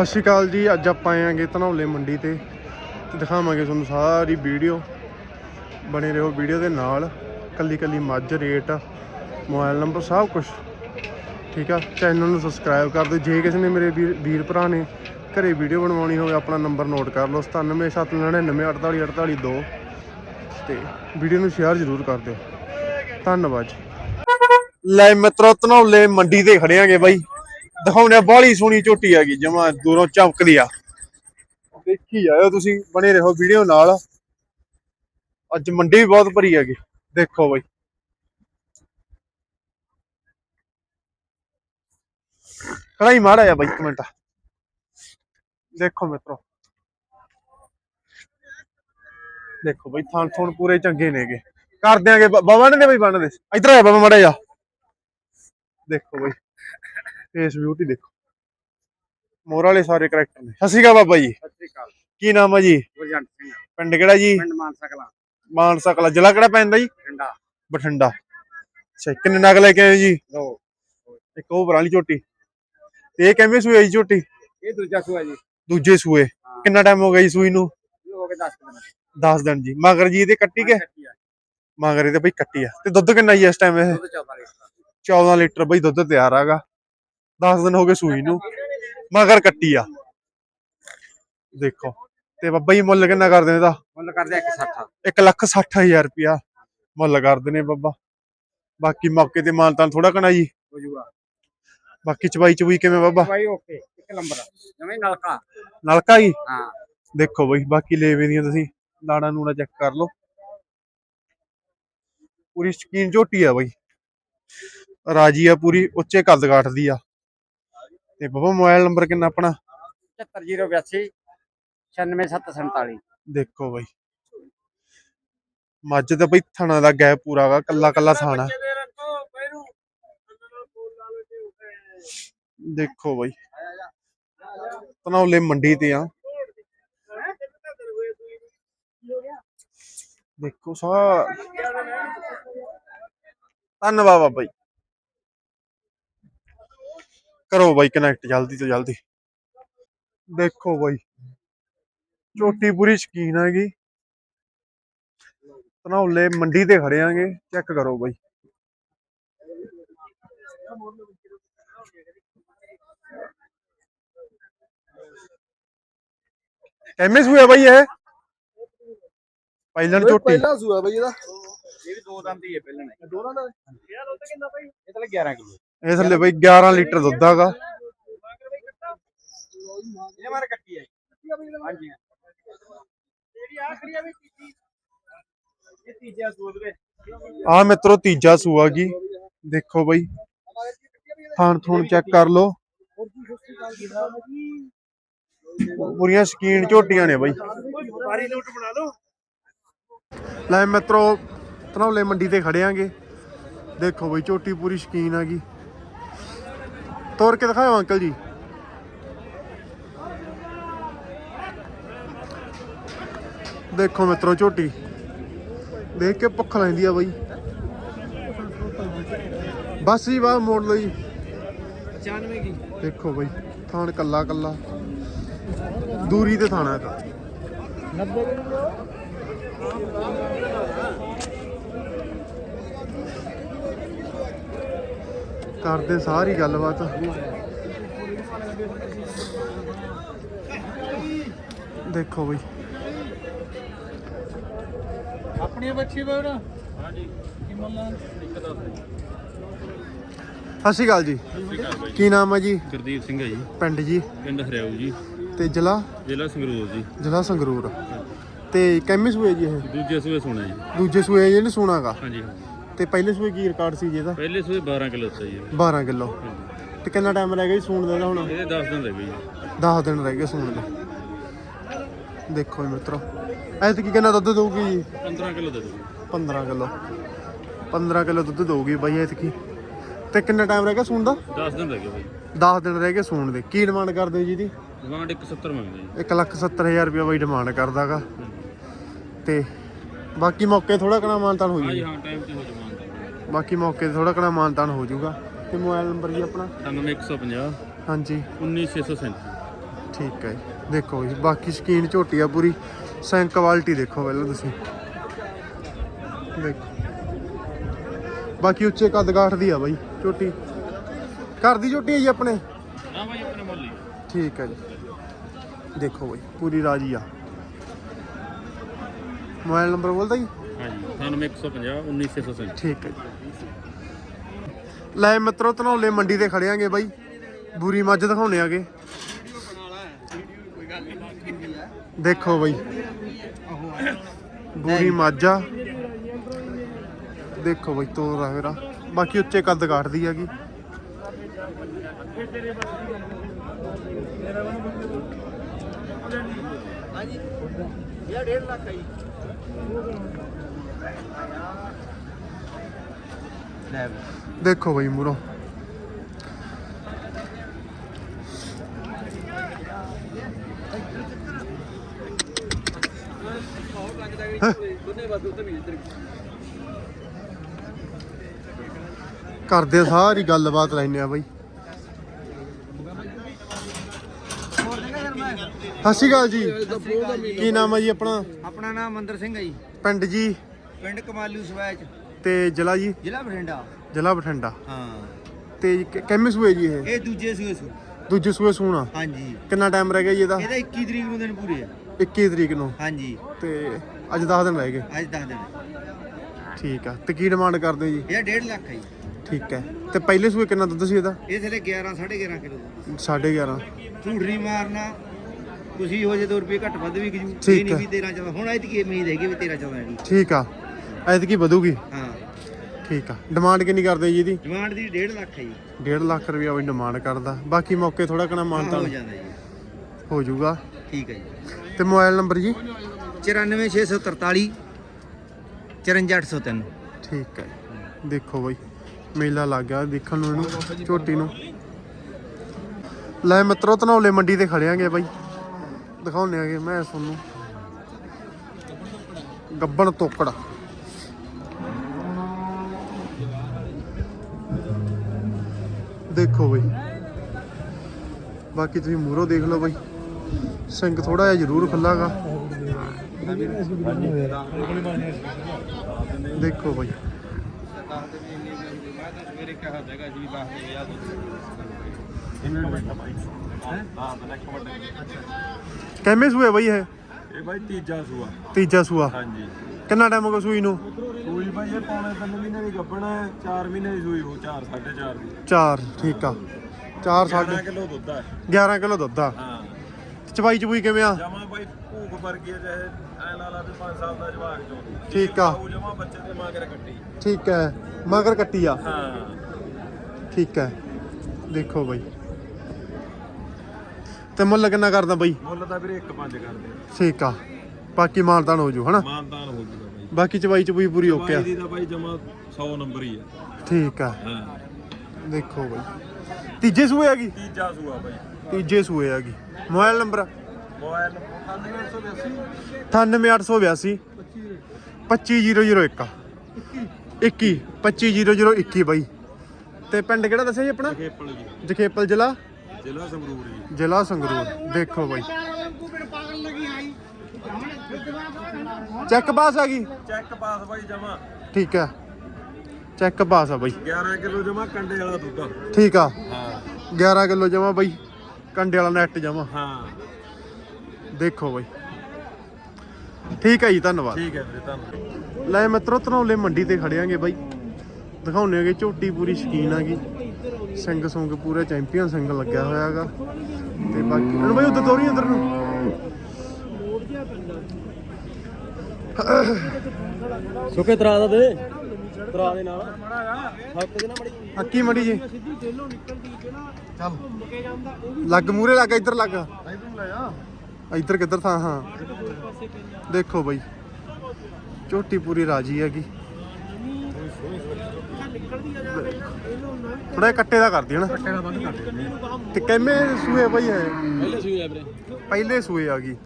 ਸਤਿ ਸ਼੍ਰੀ ਅਕਾਲ ਜੀ, ਅੱਜ ਆਪਾਂ ਆਏ ਆਂਗੇ ਧਨੌਲੇ ਮੰਡੀ ਤੇ ਤੇ ਦਿਖਾਵਾਂਗੇ ਤੁਹਾਨੂੰ ਸਾਰੀ ਵੀਡੀਓ। ਬਣੇ ਰਹੋ ਵੀਡੀਓ ਦੇ ਨਾਲ। ਕੱਲੀ ਕੱਲੀ ਮੱਝ ਰੇਟ, ਮੋਬਾਈਲ ਨੰਬਰ ਸਭ ਕੁਝ ਠੀਕ ਆ? ਚੈਨਲ ਨੂੰ ਸਬਸਕ੍ਰਾਈਬ ਕਰ ਦਿਓ। ਜੇ ਕਿਸੇ ਨੇ ਮੇਰੇ ਵੀਰ ਵੀਰ ਭਰਾ ਨੇ ਘਰੇ ਵੀਡੀਓ ਬਣਵਾਉਣੀ ਹੋਵੇ, ਆਪਣਾ ਨੰਬਰ ਨੋਟ ਕਰ ਲਓ। 97799482 ਤੇ ਵੀਡੀਓ ਨੂੰ ਸ਼ੇਅਰ ਜ਼ਰੂਰ ਕਰ ਦਿਓ। ਧੰਨਵਾਦ ਜੀ। ਲੈ ਮਿੱਤਰੋ, ਧਨੌਲੇ ਮੰਡੀ ਤੇ ਖੜਿਆਂਗੇ ਬਾਈ। ਦਿਖਾਉਣੇ ਬਾਹਲੀ ਸੋਹਣੀ ਝੋਟੀ ਹੈਗੀ ਜਮਾ ਦੂਰੋਂ ਚਮਕਦੀ ਆ। ਦੇਖੀ ਜਾਇਓ ਤੁਸੀਂ, ਬਣੇ ਰਹੋ ਵੀਡੀਓ ਨਾਲ। ਅੱਜ ਮੰਡੀ ਵੀ ਬਹੁਤ ਭਰੀ ਹੈਗੀ, ਦੇਖੋ ਬਾਈ। ਖੜਾ ਮਾੜਾ ਜਾ ਬਾਈ, ਇੱਕ ਮਿੰਟ। ਦੇਖੋ ਮਿੱਤਰੋ। ਦੇਖੋ ਬਾਈ, ਥਾਂ ਥੋਣ ਪੂਰੇ ਚੰਗੇ ਨੇਗੇ। ਕਰ ਦਿਆਂਗੇ ਬਵਨ ਦੇ ਬਈ ਬਣ ਦੇ। ਇਧਰ ਆ ਬਾਬਾ ਮਾੜਾ ਜਾ ਦੇਖੋ ਬਾਈ। ਫੇਸ ਬਿਊਟੀ ਦੇਖੋ। ਮੋਰ ਵਾਲੇ ਸਾਰੇ ਕਰੈਕਟਰ ਨੇ। ਸਤਿ ਸ਼੍ਰੀ ਅਕਾਲ ਬਾਬਾ ਜੀ। ਸਤਿ ਸ੍ਰੀ ਅਕਾਲ। ਕੀ ਨਾਮ ਹੈ ਜੀ? ਗੁਰਜੰਟ ਸਿੰਘ। ਪਿੰਡ ਕਿਹੜਾ ਜੀ? ਪਿੰਡ ਮਾਨਸਾ ਕਲਾਂ। ਮਾਨਸਾ ਕਲਾ। ਜ਼ਿਲ੍ਹਾ ਕਿਹੜਾ ਪੈਂਦਾ ਜੀ? ਠੰਡਾ ਬਠਿੰਡਾ। ਅੱਛਾ ਕਿੰਨੇ ਨਗ ਲੈ ਕੇ ਆਏ ਜੀ? ਦੋ। ਇੱਕ ਉਹ ਬਰਾਲੀ ਝੋਟੀ। ਤੇ ਇਹ ਕਿਵੇਂ ਹੈ ਜੀ ਝੋਟੀ? ਇਹ ਦੂਜਾ ਸੂਆ ਜੀ। ਦੂਜੇ ਸੂਏ। ਕਿੰਨਾ ਟਾਈਮ ਹੋ ਗਿਆ ਜੀ ਸੂਈ ਨੂੰ? ਹੋ ਗਏ 10 ਦਿਨ। 10 ਦਿਨ ਜੀ। ਮਗਰ ਜੀ ਇਹਦੇ ਕੱਟੀ ਕੇ? ਮਗਰ ਇਹਦੇ ਬਈ ਕੱਟੀ ਆ। ਤੇ ਦੁੱਧ ਕਿੰਨਾ ਜੀ ਇਸ ਟਾਈਮ ਇਹ? ਦੁੱਧ 14 ਲੀਟਰ। 14 ਲੀਟਰ ਬਈ ਦੁੱਧ ਤਿਆਰ ਆਗਾ। 10 ਦਿਨ ਹੋ ਗਏ ਸੂਈ ਨੂੰ ਮਗਰ ਕੱਟੀ ਆ। ਦੇਖੋ ਤੇ ਬੱਬਾ ਜੀ ਮੁੱਲ ਕਿੰਨਾ ਕਰਦੇ ਨੇ ਇਹਦਾ? ਮੁੱਲ ਕਰਦੇ ਆ 160 1 ਲੱਖ 60000 ਰੁਪਿਆ ਮੁੱਲ ਕਰਦੇ ਨੇ ਬੱਬਾ। ਬਾਕੀ ਮੌਕੇ ਤੇ ਮਾਨਤਾਂ ਥੋੜਾ ਕਣਾ ਜੀ। ਹੋ ਜੂਗਾ। ਬਾਕੀ ਚਵਾਈ ਚਵੂਈ ਕਿਵੇਂ ਬੱਬਾ? ਭਾਈ ਓਕੇ ਇੱਕ ਨੰਬਰ ਜਮੇ ਨਲਕਾ। ਨਲਕਾ ਜੀ? ਹਾਂ। ਦੇਖੋ ਬਈ ਬਾਕੀ ਲੇਵੇ ਦੀਆਂ ਤੁਸੀਂ ਲਾੜਾ ਨੂੜਾ ਚੈੱਕ ਕਰ ਲਓ। ਪੂਰੀ ਸਕੀਨ ਝੋਟੀ ਆ ਬਈ। ਰਾਜੀ ਆ ਪੂਰੀ ਉੱਚੇ ਕੱਦ ਕਾਠ ਦੀ ਆ। ਤੇ ਬਾਬਾ ਮੋਬਾਈਲ ਨੰਬਰ ਕਿੰਨਾ ਆਪਣਾ? 70082 96747 ਦੇਖੋ ਬਈ। ਮੱਝ ਦਾ ਬਈ ਥਣਾ ਦਾ ਗੈਪ ਪੂਰਾ ਗਾ ਕੱਲਾ ਕੱਲਾ ਥਾਣਾ ਦੇਖੋ ਬਈ। ਤਨੌਲੇ ਮੰਡੀ ਤੇ ਆ। ਦੇਖੋ ਸਾ ਧੰਨਵਾਦ ਬਾਬਾ ਜੀ ਕਰੋ ਬਾਈ ਕਨੈਕਟ ਜਲਦੀ ਤੋਂ ਜਲਦੀ। ਦੇਖੋ ਬਾਈ ਝੋਟੀ ਪੂਰੀ ਸ਼ਕੀਨ ਹੈਗੀ ਧਨੌਲੇ ਮੰਡੀ ਤੇ ਖੜੇ ਆਂਗੇ ਚੈੱਕ ਕਰੋ ਬਾਈ। ਕਿੰਨੇ ਸੂਏ ਬਾਈ ਇਹ? ਪਹਿਲਣ ਝੋਟੀ। ਪਹਿਲਾ ਸੂਆ ਬਈ ਇਹਦਾ। ਇਹ ਵੀ ਦੋ ਦੰਦ ਹੀ ਹੈ ਪਹਿਲਾਂ ਦਾ ਇਹ ਤਾਂ 11 ਕਿਲੋ। ਇਹ ਥੱਲੇ ਬਾਈ 11 ਲੀਟਰ ਦੁੱਧ ਹੈਗਾ ਇਹ ਮਾਰ ਕੱਟੀ ਹੈ ਹਾਂਜੀ। ਜਿਹੜੀ ਆਖਰੀ ਆ ਵੀ ਤੀਜੀ। ਇਹ ਤੀਜਾ ਸੂਆ ਵੀਰੇ। ਆ ਮਿੱਤਰੋ ਤੀਜਾ ਸੂਆ ਕੀ? ਦੇਖੋ ਬਾਈ। ਥਾਣ ਥੂਣ ਚੈੱਕ ਕਰ ਲਓ। ਪੂਰੀਆਂ ਸਕੀਨ ਝੋਟੀਆਂ ਨੇ ਬਾਈ। ਬਾਰੀ ਨੋਟ ਬਣਾ ਲਓ। ਲੈ ਮਿੱਤਰੋ ਧਨੌਲੇ ਮੰਡੀ ਤੇ ਖੜੇ ਆਂਗੇ। ਦੇਖੋ ਬਈ ਝੋਟੀ ਪੂਰੀ ਸ਼ਕੀਨ ਆ ਗਈ। ਤੋਰ ਕੇ ਦਿਖਾਓ ਅੰਕਲ ਜੀ। ਦੇਖੋ ਮਿੱਤਰੋ ਝੋਟੀ। ਦੇਖ ਕੇ ਭੁੱਖ ਲੈਂਦੀ ਆ ਬਈ। ਬਸ ਜੀ, ਬਾਹਰ ਮੋੜ ਲਓ ਜੀ। 95 ਕੀ ਦੇਖੋ ਬਈ, ਥਾਣ ਕੱਲਾ ਕੱਲਾ। ਦੂਰੀ ਤੇ ਥਾਣਾ ਇਹਦਾ 90 ਕਰਦੇ ਸਾਰੀ ਗੱਲਬਾਤ। ਦੇਖੋ ਬਈ। ਆਪਣੀ ਬੱਚੀ ਬੋਰਾ ਹਾਂਜੀ। ਕੀ ਮੁੱਲ ਸਤਿ ਸ਼੍ਰੀ ਅਕਾਲ ਜੀ। ਕੀ ਨਾਮ ਹੈ ਜੀ? ਗੁਰਦੀਪ ਸਿੰਘ ਹੈ ਜੀ। ਪਿੰਡ ਜੀ। ਪਿੰਡ ਹਰਿਆਊ ਜੀ। ਤੇ ਜ਼ਿਲ੍ਹਾ? ਜ਼ਿਲ੍ਹਾ ਸੰਗਰੂਰ ਜੀ। ਜ਼ਿਲ੍ਹਾ ਸੰਗਰੂਰ। ਤੇ ਕਿੰਨੇ ਸੂਏ ਜੀ ਇਹ? ਦੂਜੇ ਸੂਏ ਸੁਣਾ ਜੀ। ਦੂਜੇ ਸੂਏ ਜਿਹਨੇ ਸੂਣਾਗਾ ਹਾਂਜੀ ਹਾਂਜੀ। ਤੇ ਪਹਿਲੇ ਸੂਏ ਕੀ ਰਿਕਾਰਡ ਸੀ ਜੀ ਇਹਦਾ? ਪਹਿਲੇ ਸੂਏ 12 ਕਿਲੋ ਦਿੱਤਾ ਜੀ। 12 ਕਿਲੋ। ਤੇ ਕਿੰਨਾ ਟਾਈਮ ਰਹਿ ਗਿਆ ਜੀ ਸੂਣ ਦਾ ਇਹਦਾ ਹੁਣ? ਇਹਦੇ 10 ਦਿਨ ਰਹਿ ਗਏ ਜੀ। 10 ਦਿਨ ਰਹਿ ਗਏ ਸੂਣ ਦੇ। ਦੇਖੋ ਜੀ ਮਿੱਤਰੋ ਐਤਕੀ ਕਿੰਨਾ ਦੁੱਧ ਦਊਗੀ ਜੀ? 15 ਕਿਲੋ ਦੇ ਦਿਓ 15 ਕਿਲੋ। 15 ਕਿਲੋ ਦੁੱਧ ਦਊਗੀ ਬਾਈ ਐਤਕੀ। ਤੇ ਕਿੰਨਾ ਟਾਈਮ ਰਹਿ ਗਿਆ ਸੂਣ ਦਾ? 10 ਦਿਨ ਰਹਿ ਗਏ ਬਾਈ। 10 ਦਿਨ ਰਹਿ ਗਏ ਸੂਣ ਦੇ। ਕੀ ਡਿਮਾਂਡ ਕਰਦੇ ਹੋ ਜੀ ਦੀ ਡਿਮਾਂਡ 170 ਮੰਗਦੇ ਜੀ। 1 ਲੱਖ 70000 ਰੁਪਏ ਬਾਈ ਡਿਮਾਂਡ ਕਰਦਾਗਾ। ਤੇ ਬਾਕੀ ਮੌਕੇ ਥੋੜਾ ਕਣਾ ਮਾਨਤਾਨ ਹੋ ਹਾਂਜੀ ਜੂ। ਹਾਂ ਟਾਈਮ ਤੇ ਹੋ ਜਾਵਾਂਗਾ ਬਾਕੀ ਮੌਕੇ ਤੇ ਥੋੜਾ ਕਣਾ ਮਾਨਤਾਨ ਹੋ ਜਾਊਗਾ। ਤੇ ਮੋਬਾਈਲ ਨੰਬਰ ਜੀ ਆਪਣਾ? 9150 ਹਾਂਜੀ। 19637 ਠੀਕ ਹੈ ਜੀ। ਦੇਖੋ ਜੀ ਬਾਕੀ ਸਕੀਨ ਝੋਟੀ ਆ ਪੂਰੀ। ਸੈਂਕ ਕੁਆਲਿਟੀ ਦੇਖੋ ਪਹਿਲਾਂ ਤੁਸੀਂ। ਦੇਖੋ। ਬਾਕੀ ਉੱਚੇ ਕੱਦ ਕਾਠ ਦੀ ਆ ਬਾਈ ਝੋਟੀ। ਘਰ ਦੀ ਝੋਟੀ ਹੈ ਜੀ ਆਪਣੇ? ਨਾ ਬਾਈ ਆਪਣੇ ਮੁੱਲ ਹੀ ਠੀਕ ਹੈ ਜੀ। ਦੇਖੋ ਬਾਈ ਪੂਰੀ ਰਾਜੀ ਆ। ਮੋਬਾਈਲ ਨੰਬਰ ਬੋਲਦਾ ਜੀ? ਹਾਂਜੀ 9150 19660 ਠੀਕ ਹੈ ਜੀ। ਲੈ ਮਿੱਤਰੋ, ਧਨੌਲੇ ਮੰਡੀ ਤੇ ਖੜਿਆਂਗੇ ਬਾਈ। ਬੂਰੀ ਮੱਝ ਦਿਖਾਉਣੇ ਆਗੇ। ਦੇਖੋ ਬਾਈ। ਬੂਰੀ ਮੱਝ ਆ। ਦੇਖੋ ਬਾਈ, ਤੋਰ ਮੇਰਾ ਬਾਕੀ ਉੱਚੇ ਕੱਦ ਕਾਟਦੀ ਹੈਗੀ। ਇਹ 1.5 ਲੱਖ ਹੈ ਦੇਖੋ ਬਾਈ ਮੂਰੋ। ਕਰਦੇ ਸਾਰੀ ਗੱਲਬਾਤ ਲੈਣੇ ਆ ਬਾਈ। ਸਤਿ ਸ਼੍ਰੀ ਅਕਾਲ ਜੀ। ਕੀ ਨਾਮ ਹੈ ਜੀ ਆਪਣਾ? ਆਪਣਾ ਨਾਮ ਮੰਦਰ ਸਿੰਘ ਹੈ ਜੀ। ਪਿੰਡ ਜੀ। ਪਿੰਡ ਕਮਾਲੂ ਸਵੈਚ ਤੇ ਜ਼ਿਲ੍ਹਾ ਜੀ? ਜ਼ਿਲ੍ਹਾ ਬਠਿੰਡਾ। ਜ਼ਿਲ੍ਹਾ ਬਠਿੰਡਾ। ਹਾਂ। ਤੇ ਕਿ- ਕਿੰਨੇ ਸੂਏ ਜੀ ਇਹ? ਇਹ ਦੂਜੇ ਸੂਏ ਸੂ ਦੂਜੇ ਸੂਏ ਸੂਣਾ। ਹਾਂਜੀ। ਕਿੰਨਾ ਟਾਈਮ ਰਹਿ ਗਿਆ ਜੀ ਇਹਦਾ? ਇਹਦਾ 21 ਤਰੀਕ ਨੂੰ ਦਿਨ ਪੂਰੇ ਆ। 21 ਤਰੀਕ ਨੂੰ। ਹਾਂਜੀ। ਤੇ ਅੱਜ 10 ਦਿਨ ਰਹਿ ਗਏ। ਅੱਜ ਦੱਸ ਦਿਨ। ਠੀਕ ਆ। ਤੇ ਕੀ ਡਿਮਾਂਡ ਕਰਦੇ ਜੀ? ਇਹ 1.5 ਲੱਖ ਹੈ ਜੀ। ਠੀਕ ਹੈ। ਤੇ ਪਹਿਲੇ ਸੂਏ ਕਿੰਨਾ ਦੁੱਧ ਸੀ ਇਹਦਾ? ਇਹ ਥਲੇ 11 11.5 ਕਿਲੋ 11.5 ਝੂਠ ਨਹੀਂ ਮਾਰਨਾ। ਤੁਸੀਂ ਹੋ ਜੇ 2 ਰੁਪਏ ਘੱਟ ਵੱਧ ਵੀ ਠੀਕ ਇਹ ਨਹੀਂ ਹੈ। ਵੀ 13 14 ਹੁਣ ਐਤਕੀ ਇਹ ਉਮੀਦ ਹੈਗੀ ਵੀ 13 14 ਹੈਗੀ ਠੀਕ ਆ। ਐਤਕੀ ਵਧੂਗੀ। ਹਾਂ। ਠੀਕ ਆ। ਡਿਮਾਂਡ ਕਿੰਨੀ ਕਰਦੇ ਜੀ ਇਹਦੀ? ਡਿਮਾਂਡ ਦੀ 1.5 ਲੱਖ ਹੈ ਜੀ। 1.5 ਲੱਖ ਰੁਪਇਆ ਵੀ ਡਿਮਾਂਡ ਕਰਦਾ। ਬਾਕੀ ਮੌਕੇ ਥੋੜਾ ਕਣਾ ਮਾਨਤਾ ਹੋ ਜਾਂਦਾ ਜੀ। ਹੋ ਜਾਊਗਾ। ਠੀਕ ਹੈ ਜੀ। ਤੇ ਮੋਬਾਈਲ ਨੰਬਰ ਜੀ? 94643 54803 ਠੀਕ ਹੈ ਦੇਖੋ ਬਾਈ ਮੇਲਾ ਲੱਗ ਗਿਆ। ਦੇਖਣ ਨੂੰ ਇਹਨੂੰ ਝੋਟੀ ਨੂੰ। ਲੈ ਮਿੱਤਰੋ ਧਨੌਲੇ ਮੰਡੀ ਤੇ ਖੜਿਆਂਗੇ ਬਾਈ। ਦਿਖਾਉਣੇ ਆਗੇ ਮੈਂ ਤੁਹਾਨੂੰ। ਗੱਬਣ ਤੋਕੜ। ਦੇਖੋ ਬਾਈ। ਬਾਕੀ ਤੁਸੀਂ ਮੂਰੋ ਦੇਖ ਲਓ ਬਾਈ। ਸਿੰਘ ਥੋੜਾ ਜਿਹਾ ਜ਼ਰੂਰ ਖੁੱਲਾਗਾ। ਦੇਖੋ ਬਾਈ। ਕਿੰਨੇ ਸੂਏ ਬਾਈ ਇਹ? ਇਹ ਬਾਈ ਤੀਜਾ ਸੂਆ। ਤੀਜਾ ਸੂਆ। ਹਾਂਜੀ। ਕਿੰਨਾ ਟਾਈਮ ਹੋ ਗਿਆ ਸੂਈ ਨੂੰ? ਬਾਈ ਇਹ ਪੌਣੇ 3 ਮਹੀਨੇ ਦੀ ਗੱਭਣ ਹੈ 4 ਮਹੀਨੇ ਦੀ ਸੂਈ ਹੋ 4 4.5 ਦੀ। 4 ਠੀਕ ਆ। 4 11 ਸਾਢੇ ਕਿਲੋ ਦੁੱਧ ਹੈ 11 ਕਿਲੋ ਦੁੱਧ ਆ। ਹਾਂ। ਚਵਾਈ ਚਬੂਈ ਕਿਵੇਂ ਆ? ਜਮਾ ਬਾਈ ਭੂਖ ਵਰਗੀ ਹੈ ਚਾਹੇ ਐ ਲਾ ਲਾ 5 ਸਾਲ ਦਾ ਜਵਾਕ ਚੋਂ। ਠੀਕ ਆ। ਉਹ ਜਮਾ ਬੱਚੇ ਦੇ ਮਾਗਰ ਕੱਟੀ। ਠੀਕ ਹੈ ਮਗਰ ਕੱਟੀ ਆ। ਹਾਂ। ਠੀਕ ਹੈ। ਦੇਖੋ ਬਾਈ। ਤੇ ਮੁੱਲ ਕਿੰਨਾ ਕਰਦਾ ਬਾਈ? ਮੁੱਲ ਤਾਂ ਵੀਰੇ 1.5 ਕਰਦੇ ਠੀਕ ਆ। ਬਾਕੀ ਮਾਨਤਾਨ ਹੋ ਜੂ ਹਨਾ? ਹੋ ਜੂਗਾ ਬਾਕੀ ਚਵਾਈ ਚਬੂਈ ਪੂਰੀ ਓਕੇ ਆ। ਬਾਈ ਦੀ ਤਾਂ ਬਾਈ ਜਮਾ 100 ਨੰਬਰ ਹੀ ਹੈ ਠੀਕ ਆ। ਹਾਂ। ਦੇਖੋ ਬਾਈ। ਤੀਜੇ ਸੂਏ ਹੈਗੀ ਤੀਜਾ ਸੂਆ ਬਾਈ। ਤੀਜੇ ਸੂਏ ਹੈਗੀ ਮੋਬਾਈਲ ਨੰਬਰ? ਮੋਬਾਈਲ 9882 98882 25001 21 25001 ਬਾਈ। ਤੇ ਪਿੰਡ ਕਿਹੜਾ ਦੱਸਿਆ ਜੀ ਆਪਣਾ? ਖੇਪਲ ਜੀ। ਜਖੇਪਲ ਜ਼ਿਲ੍ਹਾ? ਜ਼ਿਲ੍ਹਾ ਸੰਗਰੂਰ ਜੀ। ਜ਼ਿਲ੍ਹਾ ਸੰਗਰੂਰ। ਦੇਖੋ ਬਾਈ। ਚੈੱਕ ਪਾਸ ਆ ਗਈ? ਚੈੱਕ ਪਾਸ ਬਾਈ ਜਮਾ। ਠੀਕ ਹੈ ਚੈੱਕ ਪਾਸ ਆ ਬਾਈ। 11 ਕਿਲੋ ਜਮਾ ਕੰਡੇ ਵਾਲਾ ਦੁੱਧ ਠੀਕ ਆ। ਹਾਂ। 11 ਕਿਲੋ ਜਮਾ ਬਾਈ। ਕੰਡੇ ਵਾਲਾ ਨੈਟ ਜਮਾ। ਹਾਂ। ਦੇਖੋ ਬਾਈ। ਠੀਕ ਹੈ ਜੀ ਧੰਨਵਾਦ। ਠੀਕ ਹੈ ਵੀਰੇ ਧੰਨਵਾਦ। ਲੈ ਮਿੱਤਰੋ ਧਨੌਲੇ ਮੰਡੀ ਤੇ ਖੜਿਆਂਗੇ ਬਾਈ। ਦਿਖਾਉਣੇ ਆਗੇ ਝੋਟੀ ਪੂਰੀ ਸ਼ਕੀਨ ਆਗੀ। ਸਿੰਘ ਸੁੰਗ ਪੂਰਾ ਚੈਂਪੀਅਨ ਸਿੰਘ ਲੱਗਿਆ ਹੋਇਆ ਹੈਗਾ। ਤੇ ਬਾਕੀ ਇਹਨੂੰ ਬਾਈ ਉੱਧਰ ਤੋਰੀ ਅੰਦਰ ਨੂੰ। ਸੁੱਕੇ ਤਰਾ ਦਾ ਦੇ। ਤਰਾ ਦੇ ਨਾਲ। ਹੱਕ ਦੇ ਨਾ ਮੜੀ ਹੱਕੀ ਜੀ ਚੱਲ। ਲੱਗ ਮੂਰੇ ਲੱਗ ਇੱਧਰ ਲੱਗ। ਇੱਧਰ ਕਿੱਧਰ ਥਾਂ ਹਾਂ। ਦੇਖੋ ਬਾਈ। ਝੋਟੀ ਪੂਰੀ ਰਾਜੀ ਹੈਗੀ। ਥੋੜਾ ਕੱਟੇ ਦਾ ਕਰਦੀ ਹੈ ਨਾ ਕੱਟੇ ਦਾ ਬੰਦ ਕਰਦੇ ਤੇ ਕਿੰਨੇ ਸੂਏ ਬਾਈ ਹੈ ਪਹਿਲੇ ਸੂਈ ਆ ਵੀਰੇ। ਪਹਿਲੇ ਸੂਏ ਆ ਗਈ।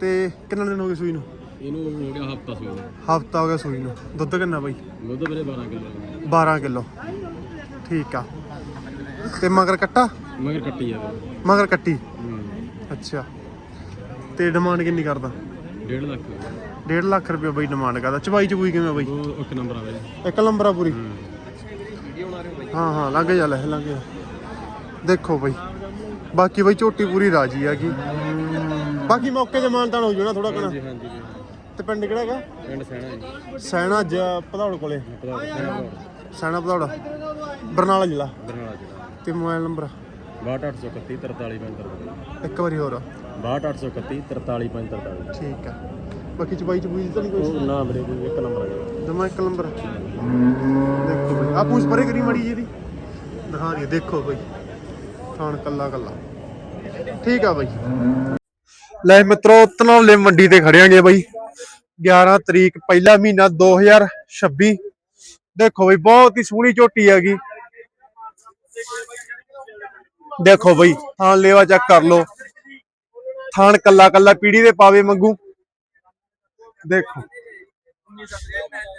ਤੇ ਕਿੰਨੇ ਦਿਨ ਹੋ ਗਏ ਸੂਈ ਨੂੰ? ਇਹਨੂੰ ਹੋ ਗਿਆ ਹਫਤਾ ਸੂਈ ਨੂੰ ਹਫਤਾ ਹੋ ਗਿਆ ਸੂਈ ਨੂੰ। ਦੁੱਧ ਕਿੰਨਾ ਬਾਈ? ਦੁੱਧ ਵੀਰੇ 12 ਕਿਲੋ 12 ਕਿਲੋ। ਠੀਕ ਆ। ਤੇ ਮਗਰ ਕੱਟਾ? ਮਗਰ ਕੱਟੀ ਆ ਵੀਰੇ। ਮਗਰ ਕੱਟੀ? ਅੱਛਾ। ਤੇ ਡਿਮਾਂਡ ਕਿੰਨੀ ਕਰਦਾ? 1.5 ਲੱਖ। 1.5 ਲੱਖ ਰੁਪਏ ਬਈ ਡਿਮਾਂਡ ਕਰਦਾ। ਚਵਾਈ ਚਬੂਈ ਕਿਵੇਂ ਬਈ? ਉਹ ਇੱਕ ਨੰਬਰ ਆਵੇ ਇੱਕ ਲੰਬਰਾ ਪੂਰੀ? ਹਾਂ। ਹਾਂ ਲੰਘ ਜਾ ਲੈ ਲੰਘ ਜਾ। ਦੇਖੋ ਬਈ। ਬਾਕੀ ਬਈ ਝੋਟੀ ਪੂਰੀ ਰਾਜੀ ਹੈਗੀ ਬਾਕੀ ਮੌਕੇ ਤੇ ਮਾਨਤਾਨ ਹੋ ਜਾਣਾ ਥੋੜਾ ਕਣਾ ਹਾਂਜੀ ਹਾਂਜੀ ਜੀ। ਤੇ ਪਿੰਡ ਕਿਹੜਾ ਹੈਗਾ? ਪਿੰਡ ਸੈਣਾ ਜੀ। ਸੈਣਾ ਜ ਪਧੌੜ ਕੋਲੇ। ਪਤਾ ਸੈਣਾ ਬਰਨਾਲਾ ਸੈਣਾ ਪਧੌੜ ਬਰਨਾਲਾ ਜ਼ਿਲ੍ਹਾ। ਜਿਹੜਾ ਤੇ ਮੋਬਾਈਲ ਨੰਬਰ? 62831 43543 ਇੱਕ ਵਾਰੀ ਹੋਰ। 62831 43543 ਠੀਕ ਆ। ਬਾਕੀ ਚਬਾਈ ਚਬੂਈ ਤਾਂ ਨਹੀਂ ਕੋਈ? ਉਹ ਨਾ ਵੀਰੇ ਕੋਈ ਇੱਕ ਨੰਬਰ ਗਿਆ ਜਮਾ ਇੱਕ ਨੰਬਰ। ਦੇਖੋ ਬਈ ਆ ਪੂਛ ਪਰੇ ਕਰੀ ਮੜੀ ਜੀ ਦੀ ਦਿਖਾ ਰਹੀ ਦੇਖੋ ਬਈ। ਖਾਣ ਕੱਲਾ ਕੱਲਾ। ਠੀਕ ਆ ਬਈ। ਲੈ ਮਿੱਤਰੋ ਤਨੌਲੇ ਮੰਡੀ ਤੇ ਖੜਿਆਂਗੇ ਬਈ। 11 ਤਰੀਕ, ਪਹਿਲਾ ਮਹੀਨਾ 2026 ਦੇਖੋ ਬਈ, ਬਹੁਤ ਹੀ ਸੋਹਣੀ ਝੋਟੀ ਹੈਗੀ। ਦੇਖੋ ਬਈ ਥਾਣ ਲੇਵਾ ਚੈੱਕ ਕਰ ਲੋ ਥਾਣ ਕੱਲਾ ਕੱਲਾ ਪੀੜੀ ਦੇ ਪਾਵੇ ਮੰਗੂ ਦੇਖੋ।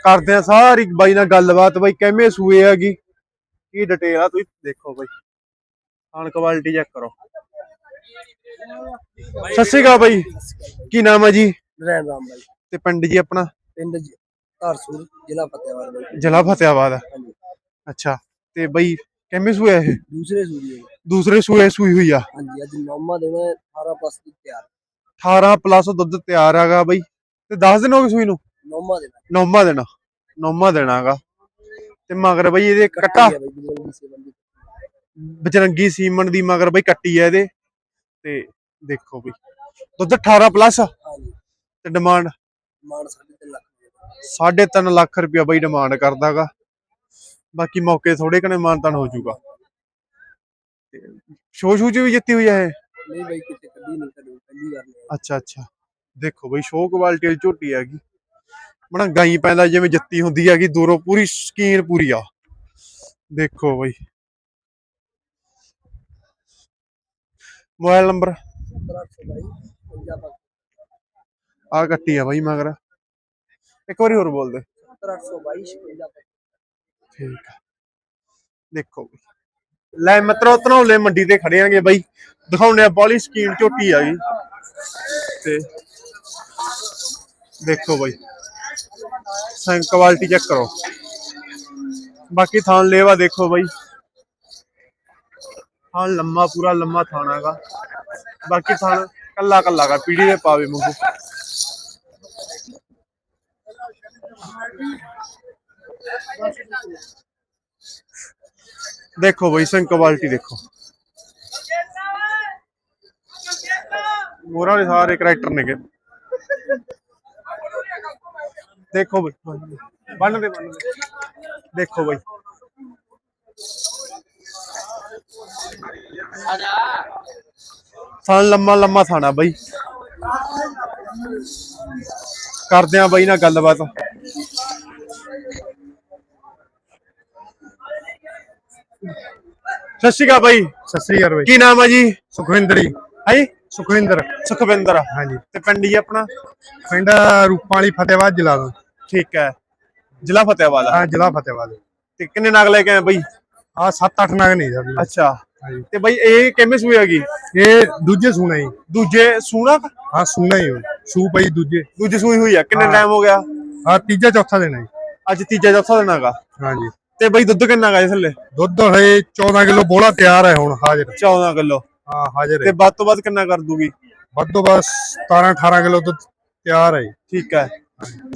ਕਰਦੇ ਆ ਸਾਰੀ ਬਾਈ ਨਾਲ ਗੱਲਬਾਤ, ਬਾਈ ਕਿਵੇਂ ਸੂਏ ਹੈਗੀ। ਕੀ ਡਿਟੇਲ ਆ ਤੁਸੀਂ ਦੇਖੋ ਬਾਈ। ਥਾਣ ਕੁਆਲਿਟੀ ਚੈੱਕ ਕਰੋ। ਸਤਿ ਸ਼੍ਰੀ ਅਕਾਲ ਬਾਈ। ਕੀ ਨਾਮ ਹੈ ਜੀ? ਨਰੈਣ ਰਾਮ ਬਾਈ। ਤੇ ਪਿੰਡ ਜੀ ਆਪਣਾ? ਪਿੰਡ ਜ- ਧਾਰਸੂਰ ਜ਼ਿਲ੍ਹਾ ਫਤਿਆਬਾਦ ਬਾਈ ਜ਼ਿਲ੍ਹਾ ਫਤਿਆਬਾਦ। ਹਾਂਜੀ। ਅੱਛਾ ਤੇ ਬਾਈ ਕਿਵੇਂ ਸੂਏ ਇਹ? ਦੂਸਰੇ ਸੂਰੀ ਦੂਸਰੇ ਸੂਏ ਸੂਈ ਹੋਈ ਆ। ਹਾਂਜੀ ਅੱਜ ਨੌਮਾ ਦਿਨ ਹੈ, 18 ਪਲੱਸ ਦੀ ਤਿਆਰ। 18 ਪਲੱਸ ਦੁੱਧ ਤਿਆਰ ਹੈਗਾ ਬਾਈ। ਤੇ 10 ਦਿਨ ਹੋ ਗਏ ਸੂਈ ਨੂੰ? ਨੌਮਾ ਦਿਨ ਨੌਵਾਂ ਦਿਨ ਨੌਵਾਂ ਦਿਨ ਹੈਗਾ। ਤੇ ਮਗਰ ਬਾਈ ਇਹਦੇ ਕੱਟਾ ਹੈ ਬਾਈ ਬਿਜਲੀ ਦੀ ਬਜਰੰਗੀ ਸੀਮਨ ਦੀ ਮਗਰ ਬਈ ਕੱਟੀ ਐ ਇਹਦੇ। ਤੇ ਦੇਖੋ ਬਈ ਦੁੱਧ 18 ਪਲੱਸ ਹਾਂਜੀ। ਤੇ ਡਿਮਾਂਡ ਮਾਨ 3.5 ਲੱਖ ਦੀ। ਹੈ। 3.5 ਲੱਖ ਰੁਪਇਆ ਬਈ ਡਿਮਾਂਡ ਕਰਦਾਗਾ। ਬਾਕੀ ਮੌਕੇ ਥੋੜੇ ਕਨੇ ਮਾਨਤਾਨ ਹੋ ਜਾਊਗਾ। ਤੇ ਸ਼ੋ ਸ਼ੂ ਚ ਵੀ ਜਿੱਤੀ ਹੋਈ ਹੈ ਇਹ? ਨਹੀਂ ਬਾਈ ਕਿਤੇ ਕੱਢੀ ਨਹੀਂ ਕਰੀ ਪਹਿਲੀ ਵਾਰ ਲਿਆ। ਅੱਛਾ ਅੱਛਾ। ਦੇਖੋ ਬਈ ਸ਼ੋ ਕੁਆਲਿਟੀ ਵਾਲੀ ਝੋਟੀ ਹੈਗੀ। ਬਣਾ ਗਾਈ ਪੈਂਦਾ ਜਿਵੇਂ ਜੱਤੀ ਹੁੰਦੀ ਹੈਗੀ ਦੂਰੋਂ ਪੂਰੀ ਸਕੀਨ ਪੂਰੀ ਆ। ਦੇਖੋ ਬਈ। Mobile number? 1700 ਬਾਈ ਪੰਜਾਬ ਆ ਕੱਟੀ ਆ ਬਾਈ ਮਗਰ। ਇੱਕ ਵਾਰੀ ਹੋਰ ਬੋਲ ਦੇ। 1722 56 ਠੀਕ ਆ। ਦੇਖੋ ਲੈ ਮਿੱਤਰੋ ਧਨੌਲੇ ਮੰਡੀ ਤੇ ਖੜੇ ਆਂਗੇ ਬਾਈ। ਦਿਖਾਉਣੇ ਆ ਬੋਲੀ ਸਕੀਨ ਝੋਟੀ ਆ ਗਈ। ਤੇ ਦੇਖੋ ਬਾਈ। ਸੈਂਕ ਕੁਆਲਿਟੀ ਚੈੱਕ ਕਰੋ। ਬਾਕੀ ਥਾਣ ਲੇਵਾ ਦੇਖੋ ਬਾਈ। ਥਾਣ ਲੰਮਾ ਪੂਰਾ ਲੰਮਾ ਥਾਣਾਗਾ ਬਾਕੀ ਥਾਣ ਕੱਲਾ ਕੱਲਾ ਗਾ ਪੀੜੀ ਦੇ ਪਾਵੇ ਮੁੰਗੂ ਦੇਖੋ ਬਈ ਸਿੰਘ ਕੁਆਲਿਟੀ ਦੇਖੋ। ਮੋਰਾਂ ਦੇ ਸਾਰੇ ਕਰੈਕਟਰ ਨੇਗੇ। ਦੇਖੋ ਬਈ ਬੰਨ ਦੇ ਬੰਨ ਦੇ। ਦੇਖੋ ਬਈ। ਥਾਣ ਲੰਮਾ ਲੰਮਾ ਥਾਣਾ ਬਈ। ਕਰਦੇ ਆ ਬਈ ਨਾਲ ਗੱਲਬਾਤ। ਸਤਿ ਸ਼੍ਰੀ ਅਕਾਲ ਬਾਈ। ਸਤਿ ਸ੍ਰੀ ਅਕਾਲ ਬਾਈ। ਕੀ ਨਾਮ ਆ ਜੀ? ਸੁਖਵਿੰਦਰ ਜੀ। ਹਾਂਜੀ? ਸੁਖਵਿੰਦਰ। ਸੁਖਵਿੰਦਰ। ਹਾਂਜੀ। ਤੇ ਪਿੰਡ ਜੀ ਆਪਣਾ? ਪਿੰਡ ਰੂਪਾਂ ਵਾਲੀ ਫਤਿਹਵਾਦ ਜ਼ਿਲ੍ਹਾ ਦਾ। ਠੀਕ ਹੈ। ਜ਼ਿਲ੍ਹਾ ਫਤਿਆਬਾਦ ਆ। ਹਾਂ ਜ਼ਿਲ੍ਹਾ ਫਤਿਹਵਾਦ ਤੇ ਕਿੰਨੇ ਨਗ ਲੈ ਕੇ ਆਏ ਬਈ? ਆ 7-8 ਨਗ ਨਹੀਂ ਸਰ ਅੱਛਾ। ਹਾਂਜੀ। ਤੇ ਬਈ ਇਹ ਕਿਵੇਂ ਸੂਈ ਹੈਗੀ ਇਹ ਦੂਜੇ ਸੂਣਾ ਹੀ ਦੂਜੇ ਸੂਣਾ? ਹਾਂ ਸੂਣਾ ਹੀ ਸੂ ਪਈ ਦੂਜੇ। ਦੂਜੀ ਸੂਈ ਹੋਈ ਆ। ਕਿੰਨੇ ਹਾਂ। ਟਾਈਮ ਹੋ ਗਿਆ? ਆ ਤੀਜਾ ਚੌਥਾ ਦਿਨ ਹੈ। ਅੱਜ ਤੀਜਾ ਚੌਥਾ ਦਿਨ ਹੈਗਾ। ਹਾਂਜੀ। ਤੇ ਬਈ ਦੁੱਧ ਕਿੰਨਾ ਗਾ ਥੱਲੇ? ਦੁੱਧ ਹੈ 14 ਕਿਲੋ ਬੋਲਾ ਤਿਆਰ ਹੈ ਹੁਣ ਹਾਜ਼ਰ। 14 ਕਿਲੋ। ਹਾਂ ਹਾਜ਼ਰ ਤੇ ਹੈ ਵੱਧ ਤੋਂ ਵੱਧ ਕਿੰਨਾ ਕਰ ਦੂਗੀ? ਵੱਧ ਤੋਂ ਬਸ 17 18 ਕਿਲੋ ਦੁੱਧ ਤਿਆਰ ਹੈ। ਠੀਕ ਹੈ।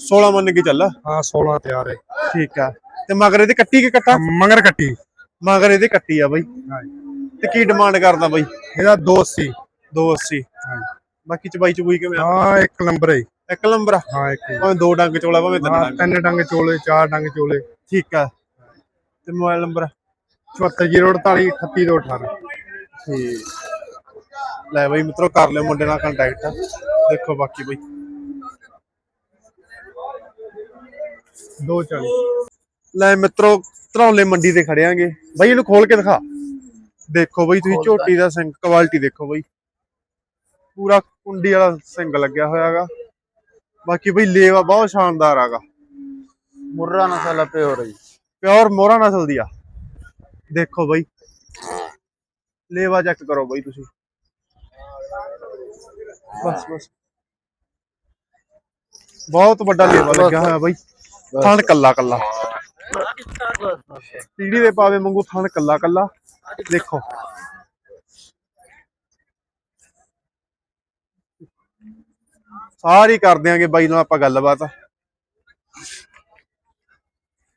16 ਮੰਨ ਕੇ ਚੱਲ। ਹਾਂ 16 ਤਿਆਰ ਹੈ। ਠੀਕ ਹੈ। ਤੇ ਮਗਰ ਇਹਦੇ ਕੱਟੀ ਕੇ ਕੱਟਾ? ਮੰਗਰ ਕੱਟੀ। ਮਗਰ ਇਹਦੇ ਕੱਟੀ ਆ ਬਈ। ਹਾਂਜੀ ਤੇ ਕੀ ਡਿਮਾਂਡ ਕਰਦਾ ਬਈ? ਇਹਦਾ 280 280 ਹਾਂਜੀ ਬਾਕੀ ਚ ਬਾਈ ਚ ਬੂਈ ਕਿਵੇਂ ਆ? ਹਾਂ ਇੱਕ ਨੰਬਰ ਹੈ। ਇੱਕ ਨੰਬਰ ਆ? ਹਾਂ ਇੱਕ ਹੀ। ਭਾਵੇਂ ਦੋ ਡੰਗ ਚੋਲਾ ਭਾਵੇਂ ਤਿੰਨ ਹਾਂ ਡੰਗ। ਤਿੰਨ ਡੰਗ ਚੋਲੇ ਚਾਰ ਡੰਗ ਚੋਲੇ। ਠੀਕ ਆ ਤੇ ਮੋਬਾਈਲ ਨੰਬਰ 74048 38218 ਠੀਕ। ਲੈ ਬਈ ਮਿੱਤਰੋ ਕਰ ਲਿਓ ਮੁੰਡੇ ਨਾਲ ਕੰਟੈਕਟ ਦੇਖੋ ਬਾਕੀ ਬਈ। 240 ਲੈ ਮਿੱਤਰੋ ਧਰੌਲੇ ਮੰਡੀ ਤੇ ਖੜਿਆਂਗੇ ਬਈ ਇਹਨੂੰ ਖੋਲ ਕੇ ਦਿਖਾ। ਦੇਖੋ ਬਈ ਤੁਸੀਂ ਝੋਟੀ ਦਾ ਸਿੰਗ ਕੁਆਲਿਟੀ ਦੇਖੋ ਬਈ। ਪੂਰਾ ਕੁੰਡੀ ਵਾਲਾ ਸਿੰਗ ਲੱਗਿਆ ਹੋਇਆਗਾ ਬਾਕੀ ਬਈ ਲੇਵਾ ਬਹੁਤ ਸ਼ਾਨਦਾਰ ਆਗਾ ਮੁਰਰਾ ਨਸਲ ਪੇ ਹੋ ਰਹੀ ਪਿਓਰ ਮੋਹਰਾ ਨਸਲ ਦੀ ਆ। ਦੇਖੋ ਬਈ। ਲੇਵਾ ਚੈੱਕ ਕਰੋ ਬਈ ਤੁਸੀਂ। ਬਸ ਬਸ। ਬਹੁਤ ਵੱਡਾ ਲੇਵਾ ਲੱਗਿਆ ਹੋਇਆ ਬਾਈ। ਥਣ ਕੱਲਾ ਕੱਲਾ। ਪੀੜੀ ਦੇ ਪਾਵੇ ਵਾਂਗੂ ਥਣ ਕੱਲਾ ਕੱਲਾ। ਦੇਖੋ। ਸਾਰੀ ਕਰ ਦਿਆਂਗੇ ਬਾਈ ਨਾਲ ਆਪਾਂ ਗੱਲਬਾਤ।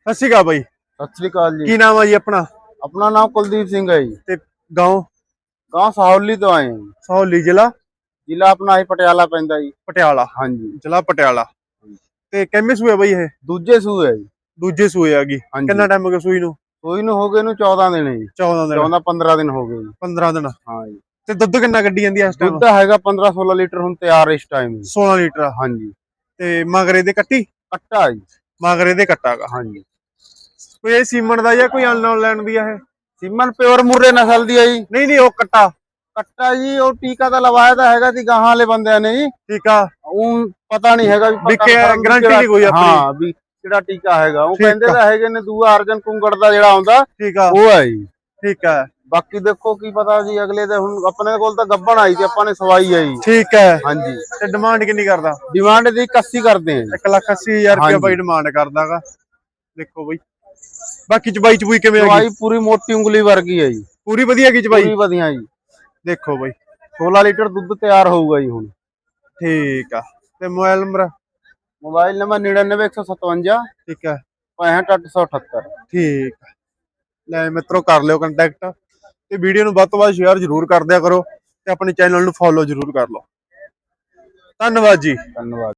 ਅਕਾਲ ਬਾਈ। ਸਤਿ ਸ੍ਰੀ ਅਕਾਲ ਜੀ। ਕੀ ਨਾਮ ਆ ਜੀ ਆਪਣਾ? ਆਪਣਾ ਨਾਮ ਕੁਲਦੀਪ ਸਿੰਘ ਹੈ ਜੀ। ਤੇ ਗਾਉਂ? ਗਾਂ ਸਾਹੌਲੀ ਤੋਂ ਆਏ ਹਾਂ ਜੀ। ਸਹੌਲੀ ਜ਼ਿਲ੍ਹਾ? ਜ਼ਿਲ੍ਹਾ ਆਪਣਾ ਹੀ ਪਟਿਆਲਾ ਪੈਂਦਾ ਜੀ। ਪਟਿਆਲਾ। ਹਾਂਜੀ। ਜ਼ਿਲ੍ਹਾ ਪਟਿਆਲਾ। ਤੇ ਕਿੰਨੇ ਸੂਏ ਬਾਈ ਇਹ? ਦੂਜੇ ਸੂਏ ਹੈ ਜੀ। ਦੂਜੇ ਸੂਏ ਆ ਗਈ। ਹਾਂਜੀ। ਕਿੰਨਾ ਟਾਈਮ ਹੋ ਗਿਆ ਸੂਈ ਨੂੰ? ਸੂਈ ਨੂੰ ਹੋ ਗਏ ਨੂੰ 14 ਦਿਨ ਹੈ ਜੀ। 14 ਦਿਨ। 14 15 ਦਿਨ ਹੋ ਗਏ ਜੀ। 15 ਦਿਨ। ਹਾਂ ਜੀ। ਤੇ ਦੁੱਧ ਕਿੰਨਾ ਕੱਢੀ ਜਾਂਦੀ ਆ ਇਸ ਟਾਈਮ ਦੁੱਧ ਹੈਗਾ 15 16 ਲੀਟਰ ਹੁਣ ਤਿਆਰ ਇਸ ਟਾਈਮ 16 ਲੀਟਰ। ਹਾਂਜੀ। ਤੇ ਮਗਰੇ ਦੇ ਕੱਟੀ? ਕੱਟਾ ਜੀ। ਮਗਰੇ ਦੇ ਕੱਟਾਗਾ ਹਾਂਜੀ। ਕੋਈ ਇਹ ਸੀਮਨ ਦਾ ਜਾਂ ਕੋਈ ਅਨਲਾਈਨ ਲੈਣ ਦੀ ਆ ਇਹ? ਸਿਮਨ ਪਿਓਰ ਮੁਰਰੇ ਨਸਲ ਦੀ ਹੈ ਜੀ। ਨਹੀਂ ਨਹੀਂ ਉਹ ਕੱਟਾ। ਕੱਟਾ ਜੀ ਉਹ ਟੀਕਾ ਤਾਂ ਲਵਾਇਆ ਤਾਂ ਹੈਗਾ ਸੀ ਗਾਹਾਂ ਵਾਲੇ ਬੰਦਿਆਂ ਨੇ ਜੀ। ਆ। ਉਹ ਪਤਾ ਨਹੀਂ ਹੈਗਾ ਵੀ ਕਿਹੜਾ- ਨਹੀਂ ਕੋਈ ਆਪਣੀ। ਹਾਂ ਵੀ ਕਿਹੜਾ ਟੀਕਾ ਹੈਗਾ। ਉਹ ਕਹਿੰਦੇ ਆ। ਤਾਂ ਹੈਗੇ ਨੇ ਦੂਆ ਅਰਜਨ ਕੁੰਗੜ ਦਾ ਜਿਹੜਾ ਆਉਂਦਾ ਠੀਕ ਆ। ਉਹ ਹੈ ਜੀ। ਠੀਕ ਆ। ਬਾਕੀ ਦੇਖੋ ਕੀ ਪਤਾ ਜੀ ਅਗਲੇ ਦੇ ਹੁਣ ਆਪਣੇ ਕੋਲ ਤਾਂ ਗੱਬਣ ਆਈ ਤੇ ਆਪਾਂ ਨੇ ਸਵਾਈ ਆਈ ਠੀਕ ਹੈ ਹਾਂਜੀ। ਤੇ ਡਿਮਾਂਡ ਕਿੰਨੀ ਕਰਦਾ? ਡਿਮਾਂਡ ਦੀ 81 ਕਰਦੇ ਆ ਜੀ। 1 ਲੱਖ 80 ਹਜ਼ਾਰ ਹਾਂਜੀ। ਬਾਈ ਡਿਮਾਂਡ ਕਰਦਾਗਾ। ਦੇਖੋ ਬਈ। ਬਾਕੀ ਚਬਾਈ ਚਬੂਈ ਕਿਵੇਂ ਆ ਸਵਾਈ ਪੂਰੀ ਮੋਟੀ ਉਂਗਲੀ ਵਰਗੀ ਹੈ ਜੀ। ਪੂਰੀ ਵਧੀਆ ਕੀ ਚਬਾਈ ਪੂਰੀ ਵਧੀਆ ਜੀ। ਦੇਖੋ ਬਈ। 16 ਲੀਟਰ ਦੁੱਧ ਤਿਆਰ ਹੋਊਗਾ ਜੀ ਹੁਣ। ਠੀਕ ਆ। ਤੇ ਮੋਬਾਈਲ ਨੰਬਰ? ਮੋਬਾਈਲ ਨੰਬਰ 99157 ਠੀਕ ਹੈ 65878 ਠੀਕ ਆ। ਲੈ ਮਿੱਤਰੋ ਕਰ ਲਿਓ ਕੰਟੈਕਟ ਤੇ ਵੀਡੀਓ ਨੂੰ ਵੱਧ ਤੋਂ ਵੱਧ ਸ਼ੇਅਰ ਜ਼ਰੂਰ ਕਰ ਦਿਆ ਕਰੋ ਤੇ ਆਪਣੇ ਚੈਨਲ ਨੂੰ ਫੋਲੋ ਜ਼ਰੂਰ ਕਰ ਲਓ। ਧੰਨਵਾਦ ਜੀ। ਧੰਨਵਾਦ।